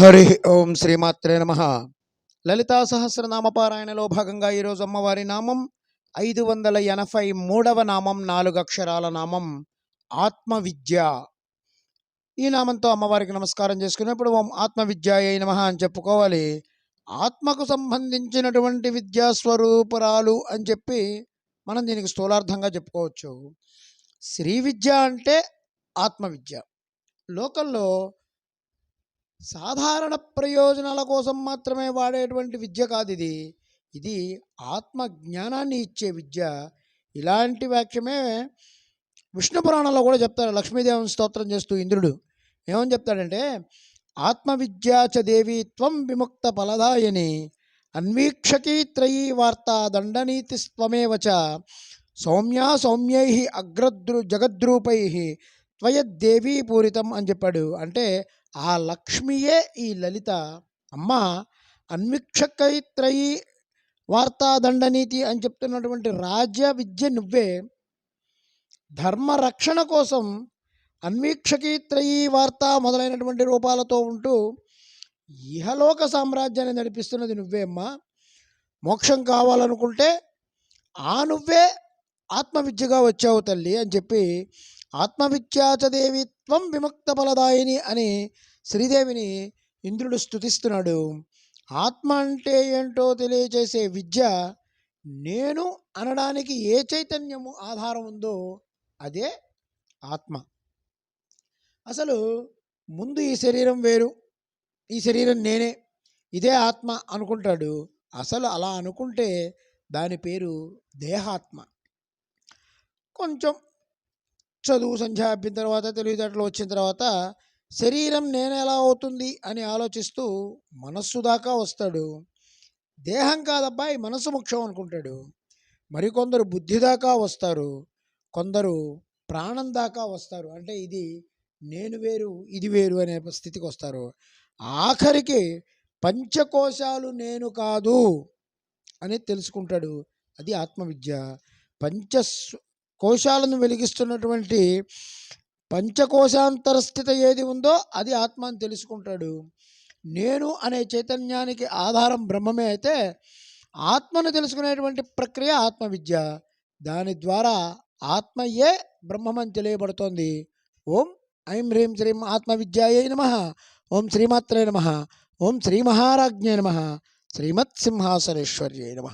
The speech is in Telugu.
హరి ఓం శ్రీమాత్రే నమ. లలితా సహస్రనామ పారాయణలో భాగంగా ఈరోజు అమ్మవారి నామం ఐదు వందల ఎనభై మూడవ నామం నాలుగు అక్షరాల నామం ఆత్మ విద్య ఈ నామంతో అమ్మవారికి నమస్కారం చేసుకునేప్పుడు ఓం ఆత్మవిద్య అయి నమ అని చెప్పుకోవాలి. ఆత్మకు సంబంధించినటువంటి విద్యాస్వరూపురాలు అని చెప్పి మనం దీనికి స్థూలార్థంగా చెప్పుకోవచ్చు. శ్రీ విద్య అంటే ఆత్మవిద్య. లోకల్లో సాధారణ ప్రయోజనాల కోసం మాత్రమే వాడేటువంటి విద్య కాదు ఇది. ఇది ఆత్మ జ్ఞానాన్ని ఇచ్చే విద్య. ఇలాంటి వాక్యమే విష్ణు పురాణంలో కూడా చెప్తాడు లక్ష్మీదేవిని స్తోత్రం చేస్తూ ఇంద్రుడు ఏమని చెప్తాడంటే ఆత్మవిద్యాచ చ దేవి త్వం విముక్త ఫలదాయని అన్వీక్షకీ త్రయీ వార్త దండనీతి సౌమ్యా సౌమ్యై అగ్రద్రు జగద్రూపై త్వయద్దేవీ పూరితం అని చెప్పాడు. అంటే ఆ లక్ష్మియే ఈ లలిత. అమ్మ అన్విక్షకైత్రయి వార్తాదండనీతి అని చెప్తున్నటువంటి రాజ్య విద్య నువ్వే. ధర్మ రక్షణ కోసం అన్వీక్షకీత్రయీ వార్త మొదలైనటువంటి రూపాలతో ఉంటూ ఇహలోక సామ్రాజ్యాన్ని నడిపిస్తున్నది నువ్వే అమ్మా. మోక్షం కావాలనుకుంటే ఆ నువ్వే ఆత్మవిద్యగా వచ్చావు తల్లి అని చెప్పి ఆత్మవిద్యాచదేవి త్వం విముక్త ఫలదాయిని అని శ్రీదేవిని ఇంద్రుడు స్తుతిస్తున్నాడు. ఆత్మ అంటే ఏంటో తెలియజేసే విద్య నేను అనడానికి ఏ చైతన్యము ఆధారం ఉందో అదే ఆత్మ. అసలు ముందు ఈ శరీరం వేరు ఈ శరీరం నేనే ఇదే ఆత్మ అనుకుంటాడు. అసలు అలా అనుకుంటే దాని పేరు దేహాత్మ. కొంచెం చదువు సంధ్య అబ్బిన తర్వాత తెలివితేటలు వచ్చిన తర్వాత శరీరం నేను ఎలా అవుతుంది అని ఆలోచిస్తూ మనస్సు దాకా వస్తాడు. దేహం కాదబ్బాయి మనసు ముఖ్యం అనుకుంటాడు. మరికొందరు బుద్ధి దాకా వస్తారు. కొందరు ప్రాణం దాకా వస్తారు. అంటే ఇది నేను వేరు ఇది వేరు అనే స్థితికి వస్తారు. ఆఖరికి పంచకోశాలు నేను కాదు అని తెలుసుకుంటాడు. అది ఆత్మవిద్య. పంచ కోశాలను వెలిగిస్తున్నటువంటి పంచకోశాంతర స్థితి ఏది ఉందో అది ఆత్మ అని తెలుసుకుంటాడు. నేను అనే చైతన్యానికి ఆధారం బ్రహ్మమే అయితే ఆత్మను తెలుసుకునేటువంటి ప్రక్రియ ఆత్మవిద్య. దాని ద్వారా ఆత్మయే బ్రహ్మమని తెలియబడుతోంది. ఓం ఐం హ్రీం శ్రీం ఆత్మవిద్యాయే నమ. ఓం శ్రీమాత్రే నమ. ఓం శ్రీ మహారాజ్ఞే నమ. శ్రీమత్ నమ.